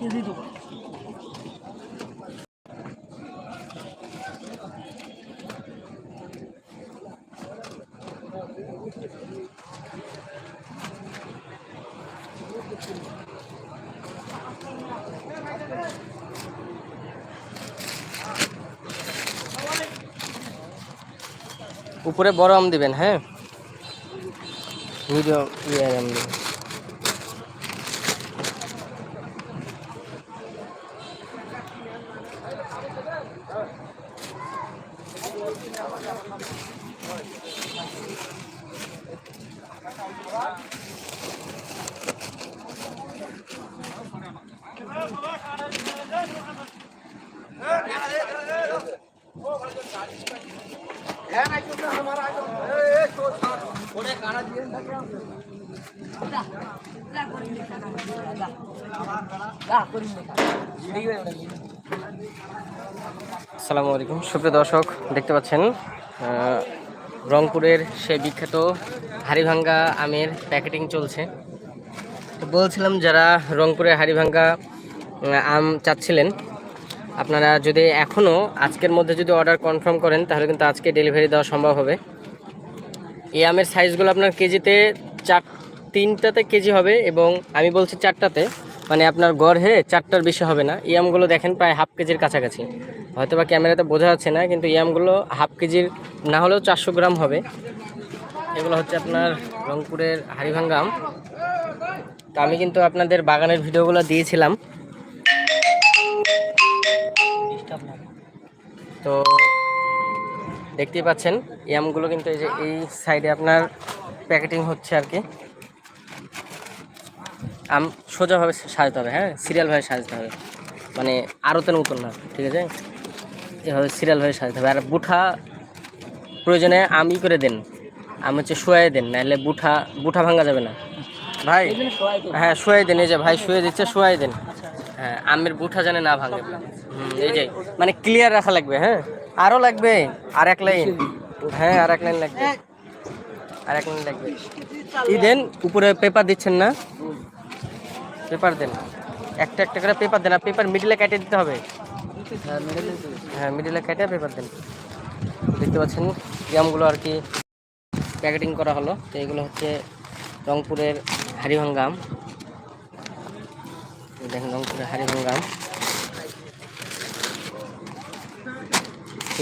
KG দেবো উপরে বড় আম দিবেন হ্যাঁ? মিডিয়াম ইয়ে আম দিবেন। আসসালামু আলাইকুম। সুপ্রিয় দর্শক দেখতে পাচ্ছেন রংপুরের সেই বিখ্যাত হাড়িভাঙ্গা আমের প্যাকেটিং চলছে। তো বলছিলাম যারা রংপুরের হাড়িভাঙ্গা আম চাচ্ছিলেন, আপনারা যদি এখনও আজকের মধ্যে যদি অর্ডার কনফার্ম করেন, তাহলে কিন্তু আজকে ডেলিভারি দেওয়া সম্ভব হবে। এই আমের সাইজগুলো আপনার কেজিতে চার, তিনটাতে কেজি হবে এবং আমি বলছি চারটাতে মানে আপনার গড়ে চারটার বেশি হবে না। এই আমগুলো দেখেন প্রায় হাফ কেজির কাছাকাছি। হয়তো বা ক্যামেরাতে বোঝা যাচ্ছে না, কিন্তু এই আমগুলো হাফ কেজির না হলেও চারশো গ্রাম হবে। এগুলো হচ্ছে আপনার রংপুরের হাড়িভাঙ্গা আম। তো আমি কিন্তু আপনাদের বাগানের ভিডিওগুলো দিয়েছিলাম। তো দেখতেই পাচ্ছেন, এই আমগুলো কিন্তু এই যে এই সাইডে আপনার প্যাকেটিং হচ্ছে আর কি। আম সোজাভাবে সাজাতে হবে হ্যাঁ? সিরিয়ালভাবে সাজাতে হবে। মানে আরতের মতন না, ঠিক আছে? এভাবে সিরিয়ালভাবে সাজাতে হবে। আর বুঠা প্রয়োজনে আমি করে দেন। আম হচ্ছে শোয়াই দেন নাহলে বুঠা বুঠা ভাঙা যাবে না। ভাই হ্যাঁ শোয়াই দেন এই যে ভাই শুয়ে দিচ্ছে শোয়াই দেন। হ্যাঁ আমের বুঠা জানে না ভাঙে। এই যে মানে ক্লিয়ার রাখা লাগবে হ্যাঁ? আরও লাগবে আর এক লাইন হ্যাঁ আর এক লাইন লাগবে। আর এক লাইন লাগবে। ই দেন উপরে পেপার দিচ্ছেন না? পেপার দেন। একটা একটা করে পেপার দেন আর পেপার মিডিলে কেটে দিতে হবে। হ্যাঁ মিডিলে কেটে পেপার দেন। দেখতে পাচ্ছেন জামগুলো আর কি প্যাকেটিং করা হলো। তো এগুলো হচ্ছে রংপুরের হারিভাঙ্গা আম দেখেন রংপুরের হারিভাঙ্গা আম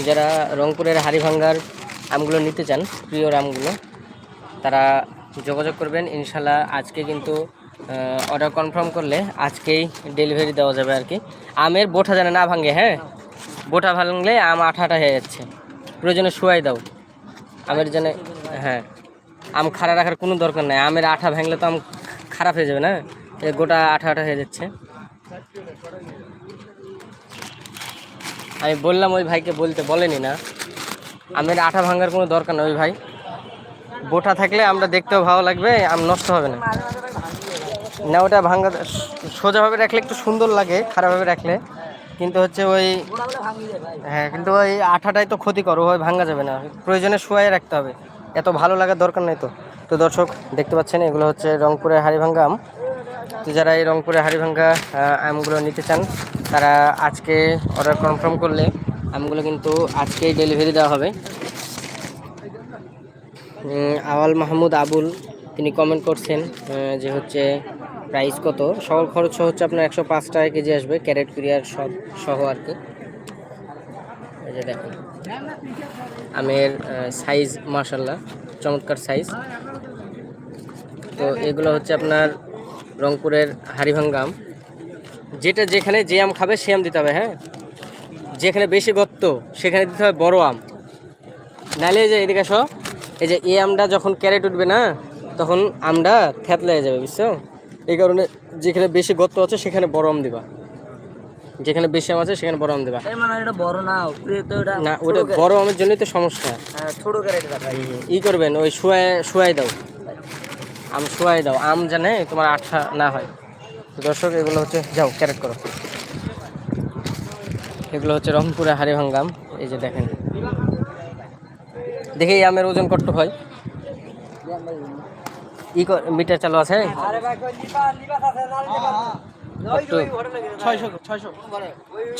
যারা রংপুরের হাড়িভাঙ্গার আমগুলো নিতে চান প্রিয় আমগুলো, তারা যোগাযোগ করবেন। ইনশাল্লাহ আজকে কিন্তু অর্ডার কনফার্ম করলে আজকেই ডেলিভারি দেওয়া যাবে আর কি। আমের বোঠা যেন না ভাঙে হ্যাঁ? বোঠা ভাঙলে আম আঠা আঠা হয়ে যাচ্ছে। প্রয়োজনে শুয়াই দাও। আমের জন্য হ্যাঁ। আম খাড়া রাখার কোনো দরকার নাই। আমের আঠা ভাঙলে তো আম খারাপ হয়ে যাবে না? গোটা আঠা আঠা হয়ে যাচ্ছে। আমি বললাম ওই ভাইকে বলতে, বলেনি না। আমের আঠা ভাঙার কোনো দরকার নেই ওই ভাই। বোটা থাকলে আমরা দেখতেও ভালো লাগবে, আম নষ্ট হবে না। না, ওটা ভাঙা, সোজাভাবে রাখলে একটু সুন্দর লাগে, খারাপভাবে রাখলে। কিন্তু হচ্ছে ওই হ্যাঁ কিন্তু ওই আঠাটাই তো ক্ষতিকর ওই ভাঙা যাবে না। প্রয়োজনে শোয়াই রাখতে হবে। এত ভালো লাগার দরকার নেই তো। তো দর্শক, দেখতে পাচ্ছেন, এগুলো হচ্ছে রংপুরের হাড়িভাঙ্গা আম। তো যারা এই রংপুরের হাড়িভাঙ্গা আমগুলো নিতে চান, তারা আজকে অর্ডার কনফার্ম করলে আমগুলো কিন্তু আজকেই ডেলিভারি দেওয়া হবে। আওয়াল মাহমুদ আবুল তিনি কমেন্ট করছেন যে হচ্ছে প্রাইস কত। সকল খরচ হচ্ছে আপনার একশো পাঁচ টাকা কেজি আসবে, ক্যারেট, কুরিয়ার সব সহ আর কি। দেখুন, আমের সাইজ মার্শাল্লাহ চমৎকার সাইজ তো এগুলো হচ্ছে আপনার রংপুরের হাড়িভাঙ্গা আম। যেটা যেখানে যে আম খাবে সে আম দিতে হবে হ্যাঁ? যেখানে বেশি গর্ত সেখানে দিতে হবে বড় আম। নাহলে এই যে এদিকে আসো, এই যে এ আমটা যখন ক্যারেট উঠবে না তখন আমটা থ্যাতলে যাবে বুঝছ? এই কারণে যেখানে বেশি গর্ত আছে সেখানে বড় আম দিবা। যেখানে বেশি আম আছে সেখানে বড় আম দিবা। মানে বড় না ওটা বড় আমের জন্যই তো সমস্যা। হ্যাঁ, ছোট ই করবেন ওই শুয়ায় শুয়াই দাও। আম শুয়াই দাও। আম জানে তোমার আঠা না হয়। দর্শক এগুলো হচ্ছে যাও ক্যারেট করো। এগুলো হচ্ছে রংপুরে হাড়ি ভাঙ্গাম এই যে দেখেন। দেখি আমের ওজন কত হয়? মিটার চালু আছে?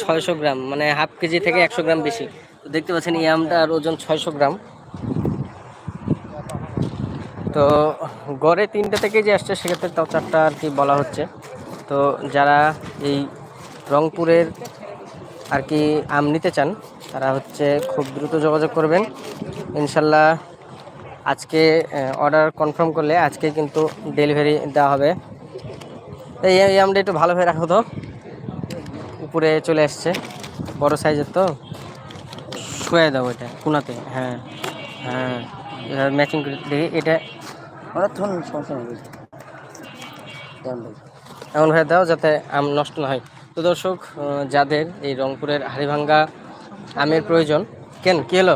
ছয়শো গ্রাম মানে হাফ কেজি থেকে একশো গ্রাম বেশি। তো দেখতে পাচ্ছেন, এই আমটার ওজন ছয়শো গ্রাম। তো গড়ে তিনটে থেকে যে আসছে, সেক্ষেত্রে তাও চারটা আর কি বলা হচ্ছে। তো যারা এই রংপুরের আর কি আম নিতে চান, তারা হচ্ছে খুব দ্রুত যোগাযোগ করবেন। ইনশাল্লাহ আজকে অর্ডার কনফার্ম করলে আজকে কিন্তু ডেলিভারি দেওয়া হবে। এই আমটা একটু ভালোভাবে রাখো তো। উপরে চলে আসছে বড় সাইজের তো। শুয়ে দাও এটা কোনাতে হ্যাঁ হ্যাঁ ম্যাচিং করে দেখি এটা সমস্যা এমন ভাবে দাও যাতে আম নষ্ট না হয়। তো দর্শক যাদের এই রংপুরের হাড়িভাঙ্গা আমের প্রয়োজন কেন কি হলো?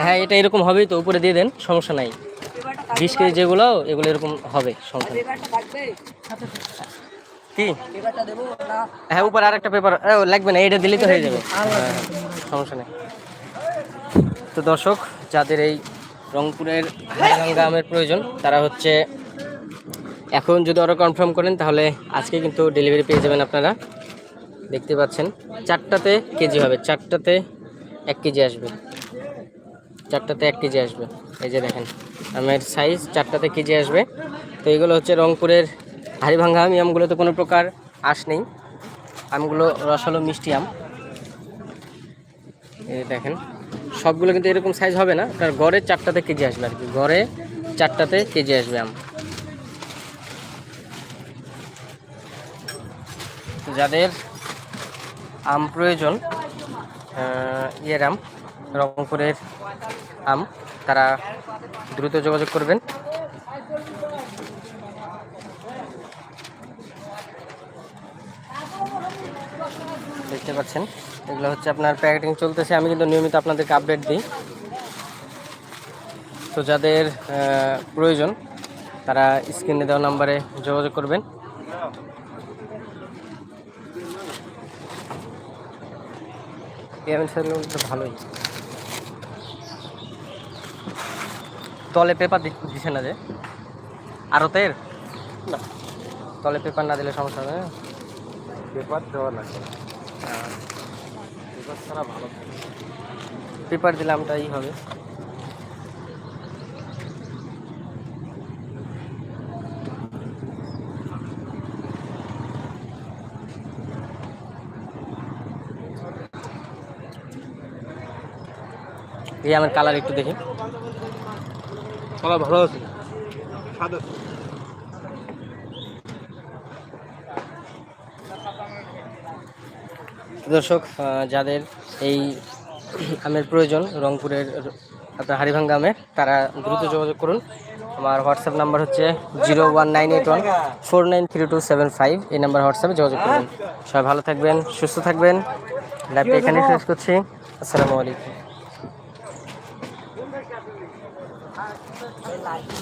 হ্যাঁ এটা এরকম হবেই তো উপরে দিয়ে দেন সমস্যা নাই। বিশ কেজি যেগুলো এগুলো এরকম হবে সমস্যা কি? হ্যাঁ উপরে আর একটা পেপার লাগবে না এটা দিলেই তো হয়ে যাবে। হ্যাঁ, সমস্যা নেই। তো দর্শক যাদের এই রংপুরের আমের প্রয়োজন তারা হচ্ছে এখন যদি অর্ডার কনফার্ম করেন তাহলে আজকে কিন্তু ডেলিভারি পেয়ে যাবেন আপনারা। দেখতে পাচ্ছেন, চারটাতে কেজি হবে, চারটাতে এক কেজি আসবে। চারটাতে এক কেজি আসবে। এই যে দেখেন, আমের সাইজ চারটাতে কেজি আসবে। তো এগুলো হচ্ছে রংপুরের হাড়িভাঙ্গা আম আমগুলোতে কোনো প্রকার আঁশ নেই। আমগুলো রসালো মিষ্টি আম। এই দেখেন, সবগুলো কিন্তু এরকম সাইজ হবে না আপনার গড়ে চারটাতে কেজি আসবে আর কি। গড়ে চারটাতে কেজি আসবে আম। যাদের আম প্রয়োজন ইয়ের আম, রংপুরের আম, তারা দ্রুত যোগাযোগ করবেন। দেখতে পাচ্ছেন, এগুলো হচ্ছে আপনার প্যাকেটিং চলতেছে। আমি কিন্তু নিয়মিত আপনাদেরকে আপডেট দিই। তো যাদের প্রয়োজন, তারা স্ক্রিনে দেওয়া নাম্বারে যোগাযোগ করবেন। তো ভালোই। তলে পেপার দিছে না যে? আরতের না। তলে পেপার না দিলে সমস্যা হবে পেপার দেওয়া লাগবে পেপার ছাড়া ভালো পেপার দিলে আমটাই হবে। এই আমার কালার একটু দেখি। কলা ভালো আছে। সাদা। দর্শক যাদের এই আমের প্রয়োজন রংপুরের আপনার হারিভাঙ্গা আমের তারা দ্রুত যোগাযোগ করুন। আমার হোয়াটসঅ্যাপ নাম্বার হচ্ছে zero one nine eight one four nine three two seven five. এই নাম্বার হোয়াটসঅ্যাপে যোগাযোগ করুন। সবাই ভালো থাকবেন সুস্থ থাকবেন। লাইভটা এখানে শেষ করছি। আসসালামু আলাইকুম।